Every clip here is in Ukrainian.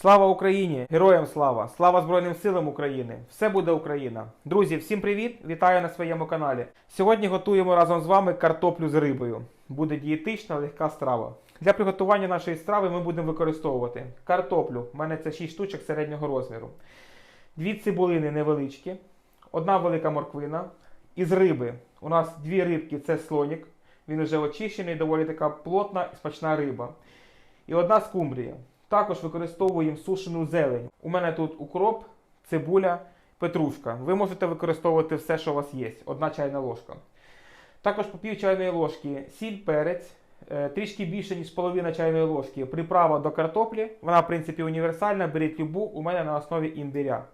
Слава Україні! Героям слава! Слава Збройним силам України! Все буде Україна! Друзі, всім привіт! Вітаю на своєму каналі. Сьогодні готуємо разом з вами картоплю з рибою. Буде дієтична, легка страва. Для приготування нашої страви ми будемо використовувати картоплю. У мене це 6 штучок середнього розміру. Дві цибулини невеличкі, одна велика морквина. Із риби у нас дві рибки це слонік. Він вже очищений, доволі така плотна і смачна риба. І одна скумбрія. Також використовуємо сушену зелень. У мене тут укроп, цибуля, петрушка. Ви можете використовувати все, що у вас є. Одна чайна ложка. Також по пів чайної ложки сіль, перець, е, трішки більше, ніж половина чайної ложки. Приправа до картоплі. Вона, в принципі, універсальна. Беріть любу, у мене на основі імбиря.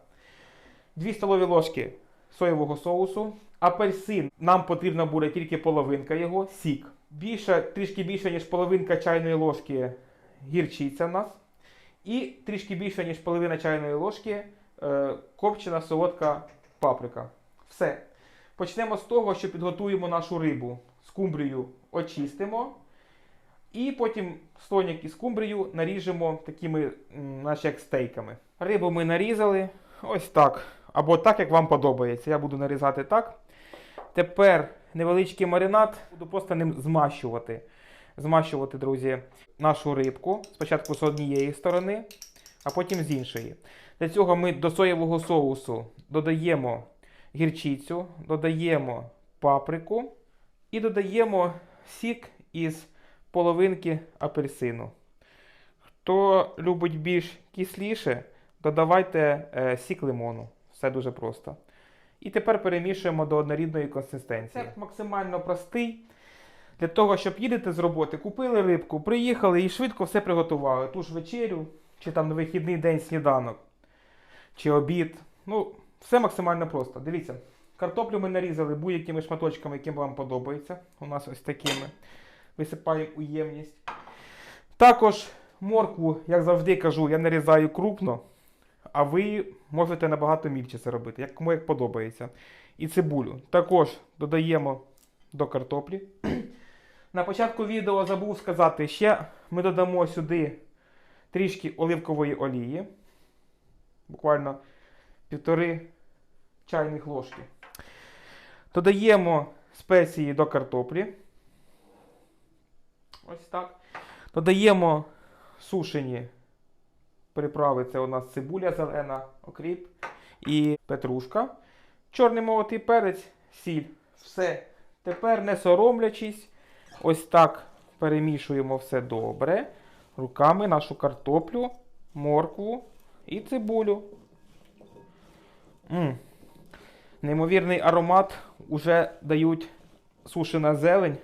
2 столові ложки соєвого соусу. Апельсин. Нам потрібна буде тільки половинка його, сік. Більше, трішки більше, ніж половинка чайної ложки гірчиця в нас. І трішки більше, ніж половина чайної ложки е, копчена солодка паприка. Все. Почнемо з того, що підготуємо нашу рибу. Скумбрію очистимо. І потім слоник і скумбрію наріжемо такими, наче як стейками. Рибу ми нарізали ось так. Або так, як вам подобається. Я буду нарізати так. Тепер невеличкий маринад, буду просто ним змащувати. Змащувати, друзі, нашу рибку. Спочатку з однієї сторони, а потім з іншої. Для цього ми до соєвого соусу додаємо гірчицю, додаємо паприку і додаємо сік із половинки апельсину. Хто любить більш кисліше, додавайте е, сік лимону. Все дуже просто. І тепер перемішуємо до однорідної консистенції. Рецепт максимально простий. Для того, щоб їдете з роботи, купили рибку, приїхали і швидко все приготували. Ту ж вечерю, чи там на вихідний день сніданок, чи обід. Ну, все максимально просто. Дивіться, картоплю ми нарізали будь-якими шматочками, які вам подобаються. У нас ось такими. Висипаємо у ємність. Також моркву, як завжди кажу, я нарізаю крупно, а ви можете набагато мільче це робити, як кому як подобається. І цибулю. Також додаємо до картоплі. На початку відео забув сказати, ще ми додамо сюди трішки оливкової олії. Буквально півтори чайних ложки. Додаємо спеції до картоплі. Ось так. Додаємо сушені приправи. Це у нас цибуля зелена, окріп і петрушка. Чорний молотий перець, сіль. Все. Тепер, не соромлячись, ось так перемішуємо все добре. Руками нашу картоплю, моркву і цибулю. м Неймовірний аромат уже дають сушена зелень.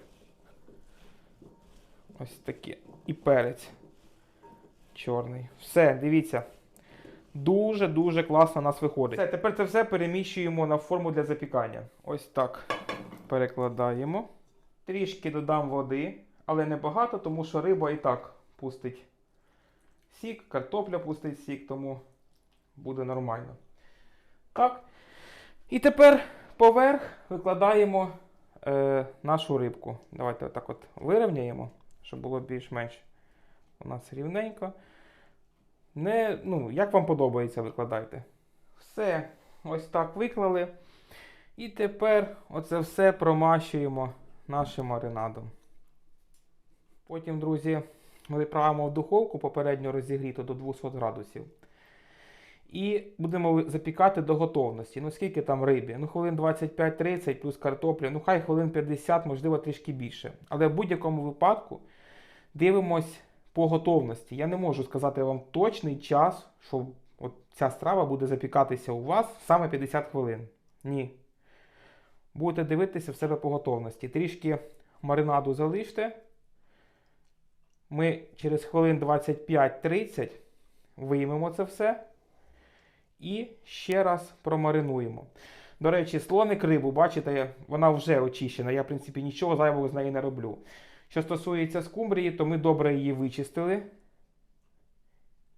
Ось таке. І перець. Чорний. Все, дивіться. Дуже-дуже класно у нас виходить. Все, тепер це все переміщуємо на форму для запікання. Ось так перекладаємо. Трішки додам води, але не багато, тому що риба і так пустить сік, картопля пустить сік, тому буде нормально. Так. І тепер поверх викладаємо е, нашу рибку. Давайте отак от вирівняємо, щоб було більш-менш у нас рівненько. Не, ну, як вам подобається, викладайте. Все, ось так виклали. І тепер оце все промащуємо нашим маринадом. Потім, друзі, ми відправимо в духовку попередньо розігріту до 200 градусів. І будемо запікати до готовності. Ну, скільки там рибі? Ну, хвилин 25-30 плюс картопля, ну хай хвилин 50, можливо, трішки більше. Але в будь-якому випадку дивимось по готовності. Я не можу сказати вам точний час, що от ця страва буде запікатися у вас саме 50 хвилин. Ні. Будете дивитися в себе по готовності. Трішки маринаду залиште. Ми через хвилин 25-30 виймемо це все. І ще раз промаринуємо. До речі, слоник рибу, бачите, вона вже очищена. Я, в принципі, нічого зайвого з неї не роблю. Що стосується скумбрії, то ми добре її вичистили.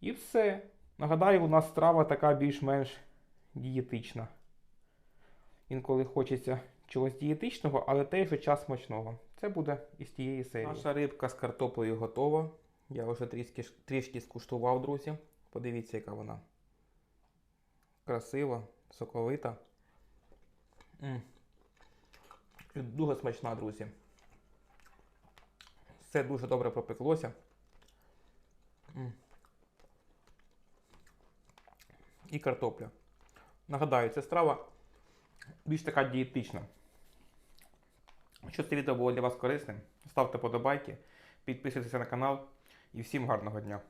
І все. Нагадаю, у нас страва така більш-менш дієтична. Інколи хочеться чогось дієтичного, але теж же час смачного. Це буде із тієї серії. Наша рибка з картоплею готова. Я вже трішки, трішки скуштував, друзі. Подивіться, яка вона. Красива, соковита. М. І Дуже смачна, друзі. Все дуже добре пропеклося. М. І картопля. Нагадаю, ця страва більш така дієтична. Якщо це відео було для вас корисним, ставте подобайки, підписуйтесь на канал і всім гарного дня!